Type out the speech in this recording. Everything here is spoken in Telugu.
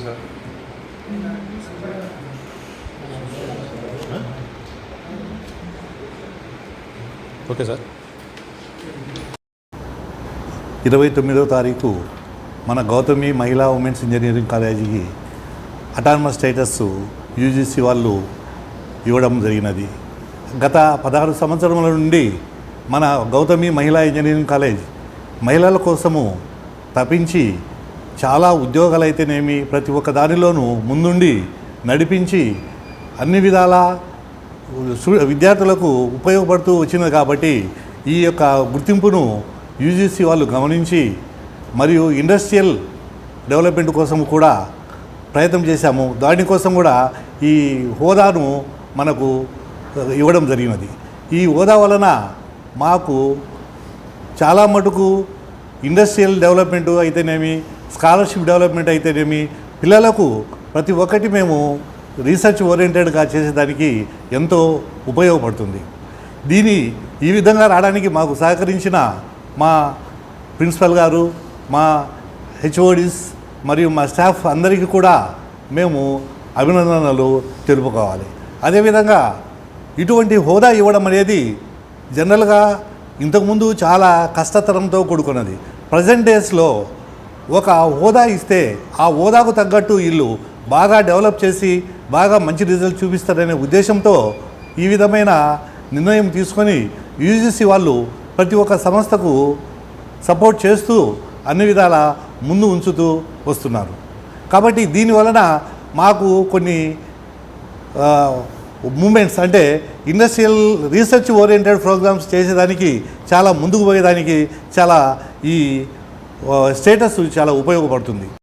సార్ ఓకే సార్ ఇరవై తొమ్మిదవ తారీఖు మన గౌతమి మహిళా ఉమెన్స్ ఇంజనీరింగ్ కాలేజీకి అటానమస్ స్టేటస్ యూజీసీ వాళ్ళు ఇవ్వడం జరిగినది. గత పదహారు సంవత్సరముల నుండి మన గౌతమి మహిళా ఇంజనీరింగ్ కాలేజ్ మహిళల కోసము తప్పించి చాలా ఉద్యోగాలు అయితేనేమి ప్రతి ఒక్క దానిలోనూ ముందుండి నడిపించి అన్ని విధాల విద్యార్థులకు ఉపయోగపడుతూ వచ్చినది కాబట్టి ఈ యొక్క గుర్తింపును యూజీసీ వాళ్ళు గమనించి మరియు ఇండస్ట్రియల్ డెవలప్మెంట్ కోసం కూడా ప్రయత్నం చేశాము. దానికోసం కూడా ఈ హోదాను మనకు ఇవ్వడం జరిగినది. ఈ హోదా వలన మాకు చాలా మటుకు ఇండస్ట్రియల్ డెవలప్మెంట్ అయితేనేమి స్కాలర్షిప్ డెవలప్మెంట్ అయితేనేమి పిల్లలకు ప్రతి ఒక్కటి మేము రీసెర్చ్ ఓరియంటెడ్గా చేసేదానికి ఎంతో ఉపయోగపడుతుంది. దీని ఈ విధంగా రావడానికి మాకు సహకరించిన మా ప్రిన్సిపల్ గారు మా హెచ్ఓడిస్ మరియు మా స్టాఫ్ అందరికీ కూడా మేము అభినందనలు తెలుపుకోవాలి. అదేవిధంగా ఇటువంటి హోదా ఇవ్వడం అనేది జనరల్గా ఇంతకుముందు చాలా కష్టతరంతో కూడుకున్నది. ప్రజెంట్ డేస్లో ఒక హోదా ఇస్తే ఆ హోదాకు తగ్గట్టు వీళ్ళు బాగా డెవలప్ చేసి బాగా మంచి రిజల్ట్ చూపిస్తారనే ఉద్దేశంతో ఈ విధమైన నిర్ణయం తీసుకొని యూజీసీ వాళ్ళు ప్రతి ఒక్క సంస్థకు సపోర్ట్ చేస్తూ అన్ని విధాల ముందు ఉంచుతూ వస్తున్నారు. కాబట్టి దీని వలన మాకు కొన్ని మూమెంట్స్ అంటే ఇండస్ట్రియల్ రీసెర్చ్ ఓరియంటెడ్ ప్రోగ్రామ్స్ చేసేదానికి చాలా ముందుకు పోయేదానికి చాలా ఈ స్టేటస్ చాలా ఉపయోగపడుతుంది.